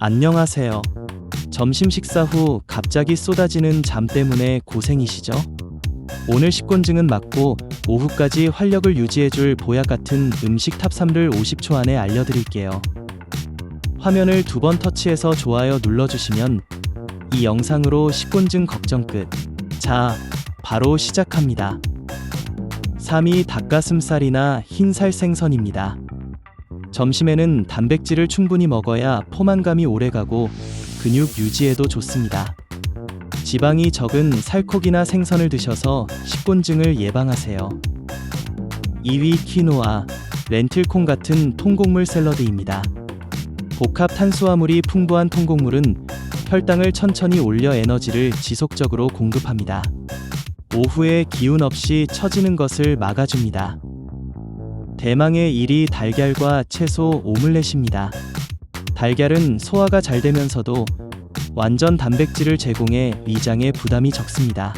안녕하세요. 점심 식사 후 갑자기 쏟아지는 잠 때문에 고생이시죠? 오늘 식곤증은 맞고 오후까지 활력을 유지해줄 보약 같은 음식 탑 3를 50초 안에 알려드릴게요. 화면을 두 번 터치해서 좋아요 눌러주시면 이 영상으로 식곤증 걱정 끝. 자, 바로 시작합니다. 3위 닭가슴살이나 흰살 생선입니다. 점심에는 단백질을 충분히 먹어야 포만감이 오래가고 근육 유지에도 좋습니다. 지방이 적은 살코기나 생선을 드셔서 식곤증을 예방하세요. 2위 키노아, 렌틸콩 같은 통곡물 샐러드입니다. 복합 탄수화물이 풍부한 통곡물은 혈당을 천천히 올려 에너지를 지속적으로 공급합니다. 오후에 기운 없이 처지는 것을 막아줍니다. 대망의 1위 달걀과 채소 오믈렛입니다. 달걀은 소화가 잘 되면서도 완전 단백질을 제공해 위장에 부담이 적습니다.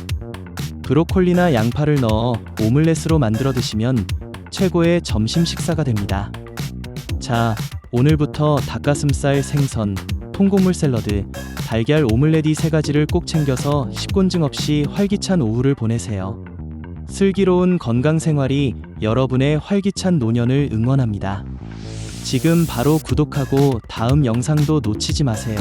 브로콜리나 양파를 넣어 오믈렛으로 만들어 드시면 최고의 점심 식사가 됩니다. 자, 오늘부터 닭가슴살 생선, 통곡물 샐러드, 달걀 오믈렛 이 세 가지를 꼭 챙겨서 식곤증 없이 활기찬 오후를 보내세요. 슬기로운 건강 생활이 여러분의 활기찬 노년을 응원합니다. 지금 바로 구독하고 다음 영상도 놓치지 마세요.